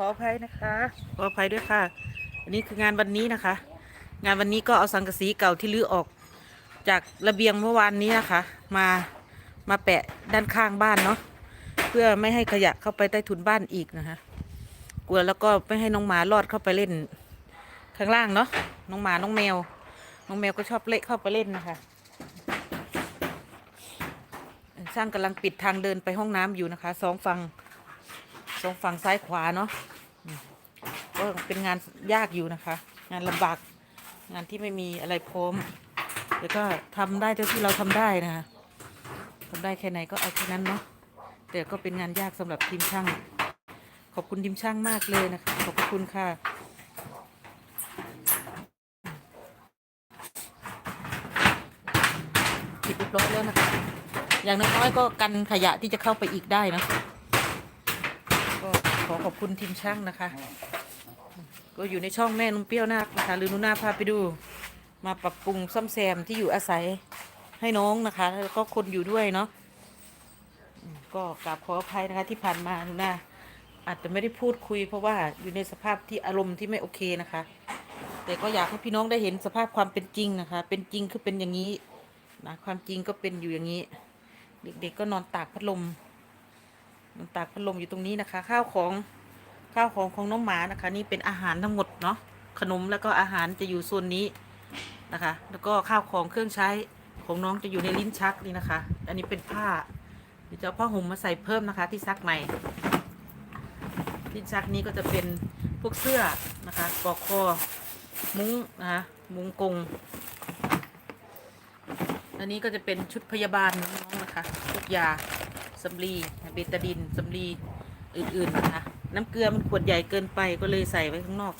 ขออภัยนะคะ ขออภัยด้วยค่ะ อันนี้คืองานวันนี้นะคะ งานวันนี้ก็เอาสังกะสีเก่าที่รื้อออก จากระเบียงเมื่อวานนี้นะคะ มามาแปะด้านข้างบ้านเนาะเพื่อไม่ให้ขยะเข้าไปใต้ถุนบ้านอีกนะคะกลัวแล้วก็ไม่ให้น้องหมาลอดเข้าไปเล่น ข้างล่างเนาะน้องหมาน้องแมว น้องแมวก็ชอบเละเข้าไปเล่นนะคะช่างกำลังปิดทางเดินไปห้องน้ำอยู่นะคะสองฝั่ง องฝั่งซ้ายขวาเนาะก็เป็นงานยากอยู่นะคะ งานลำบากงานที่ไม่มีอะไรพร้อมแต่ก็ทำได้เท่าที่เราทำได้นะคะทำได้แค่ไหนก็เอาแค่นั้นเนาะแต่ก็เป็นงานยากสำหรับทีมช่าง ขอบคุณทีมช่างมากเลยนะคะขอบคุณค่ะปิดเรียบร้อยแล้วนะคะอย่างน้อยๆก็กันขยะที่จะเข้าไปอีกได้นะ อขอบคุณทีมช่างนะคะ ก็อยู่ในช่องแม่นุ่มเปรี้ยวนาคนะคะหรือนุนาพาไปดู มาปรับปรุงซ่อมแซมที่อยู่อาศัยให้น้องนะคะแล้วก็คนอยู่ด้วยเนาะก็กราบขออภัยนะคะที่ผ่านมานุนาอาจจะไม่ได้พูดคุย เพราะว่าอยู่ในสภาพที่อารมณ์ที่ไม่โอเคนะคะ แต่ก็อยากให้พี่น้องได้เห็นสภาพความเป็นจริงนะคะ เป็นจริงคือเป็นอย่างนี้นะความจริงก็เป็นอยู่อย่างนี้ เด็กๆก็นอนตากพัดลม ตากพัดลมอยู่ตรงนี้นะคะ ข้าวของข้าวของของน้องหมานะคะ นี่เป็นอาหารทั้งหมดเนาะขนมแล้วก็อาหารจะอยู่โซนนี้นะคะ แล้วก็ข้าวของเครื่องใช้ของน้องจะอยู่ในลิ้นชักนี่นะคะ อันนี้เป็นผ้าเดี๋ยวจะเอาผ้าห่มมาใส่เพิ่มนะคะ ที่ซักใหม่ลิ้นชักนี้ก็จะเป็นพวกเสื้อนะคะปลอกคอมุ้งนะคะมุ้งกงอันนี้ก็จะเป็นชุดพยาบาลน้องๆนะคะพวกยา สำลีเบตาดินสำลีอื่นๆนะคะน้ำเกลือมันขวดใหญ่เกินไปก็เลยใส่ไว้ข้างนอก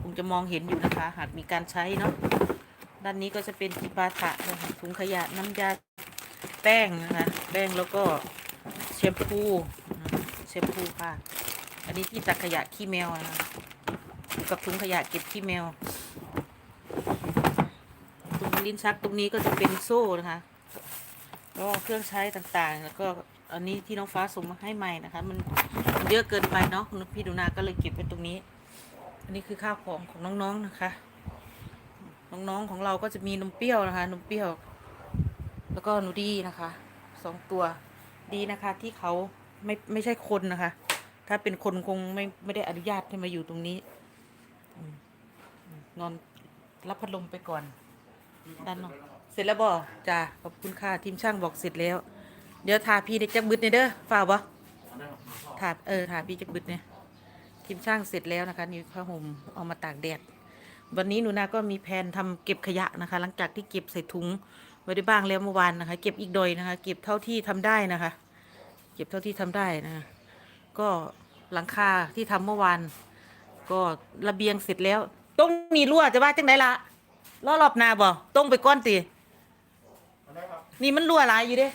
คงจะมองเห็นอยู่นะคะ หากมีการใช้เนาะด้านนี้ก็จะเป็นทิปาถะนะคะถุงขยะน้ำยาแป้งนะคะแป้งแล้วก็แชมพูแชมพูค่ะ อันนี้ที่ตักขยะขี้แมวนะคะกับถุงขยะเก็บขี้แมว ตรงลิ้นชักตรงนี้ก็จะเป็นโซ่นะคะ ก็เครื่องใช้ต่างๆ แล้วก็อันนี้ที่น้องฟ้าส่งมาให้ใหม่นะคะ มันเยอะเกินไปเนาะคุณพี่ดูนาก็เลยเก็บไว้ตรงนี้ อันนี้คือข้าวของของน้องๆนะคะ น้องๆของเราก็จะมีนมเปรี้ยวนะคะ นมเปรี้ยว แล้วก็หนูดีนะคะสองตัวดีนะคะ ที่เขาไม่ไม่ใช่คนนะคะ ถ้าเป็นคนคงไม่ไม่ได้อนุญาตให้มาอยู่ตรงนี้นอนรับพัดลมไปก่อนด้านนอก ร็จแล้วบ่จ้าขอบคุณค่ะทีมช่างบอกเสร็จแล้ว เดี๋ยวทาพี่เด็กจักบึดเนี่ยเด้อฝ่าวบ่ทาเออทาพี่จักบึดเนี่ยทีมช่างเสร็จแล้วนะคะนี่ผ้าห่มเอามาตากแดด วันนี้หนูนาก็มีแผนทำเก็บขยะนะคะ หลังจากที่เก็บใส่ถุงไว้ได้บ้างแล้วเมื่อวานนะคะ เก็บอีกโดยนะคะ เก็บเท่าที่ทำได้นะคะ เก็บเท่าที่ทำได้นะคะก็หลังคาที่ทำเมื่อวานก็ระเบียงเสร็จแล้ว ต้องมีรั่วจะว่าจังไดล่ะล้อรอบหนาบ่ต้องไปก้อนตี นี่มันรั่วหลายอยู่เด้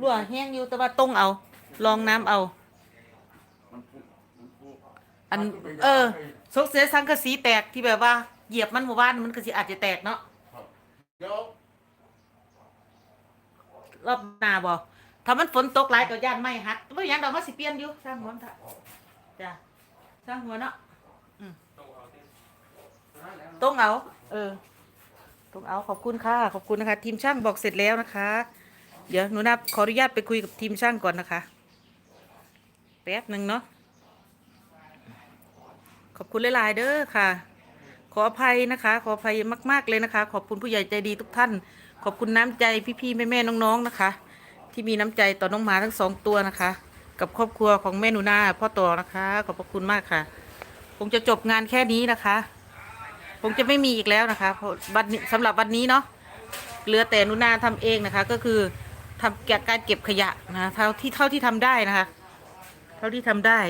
รั่วแห้งอยู่แต่ว่าต้องเอา ลองน้ำเอา อัน เออสงเสียสังกะสีแตกที่แบบว่า เหยียบมันหมู่บ้านมันก็สิอาจจะแตกเนาะเดี๋ยวรอบหนาบ่ถ้ามันฝนตกหลายก็ย่านไม่หักบ่หยังดอกมันสิเปลี่ยนอยู่สร้างหัวมันเถอะจ้ะสร้างหัวเนาะอืมต้องเอา เออ ต้องเอาขอบคุณค่ะ ขอบคุณนะคะ ทีมช่างบอกเสร็จแล้วนะคะ เดี๋ยวหนูนับขออนุญาตไปคุยกับทีมช่างก่อนนะคะ แป๊บหนึ่งเนาะขอบคุณหลาย ๆ เด้อค่ะ ขออภัยนะคะ ขออภัยมาก ๆ เลยนะคะ ขอบคุณผู้ใหญ่ใจดีทุกท่าน ขอบคุณน้ำใจพี่ๆแม่ๆน้องๆนะคะ ที่มีน้ำใจต่อน้องหมาทั้งสองตัวนะคะ กับครอบครัวของแม่หนูนาพ่อต่อนะคะ ขอบพระคุณมากค่ะ คงจะจบงานแค่นี้นะคะ คงจะไม่มีอีกแล้วนะคะเพราะวันสำหรับวันนี้เนาะเหลือแต่นุนาทำเองนะคะ ก็คือทำการเก็บขยะนะเท่าที่เท่าที่ทำได้นะคะ เท่าที่ทำได้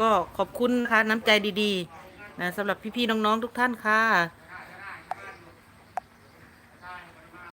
ก็ขอบคุณนะคะน้ำใจดีๆนะสำหรับพี่ๆน้องๆทุกท่านค่ะ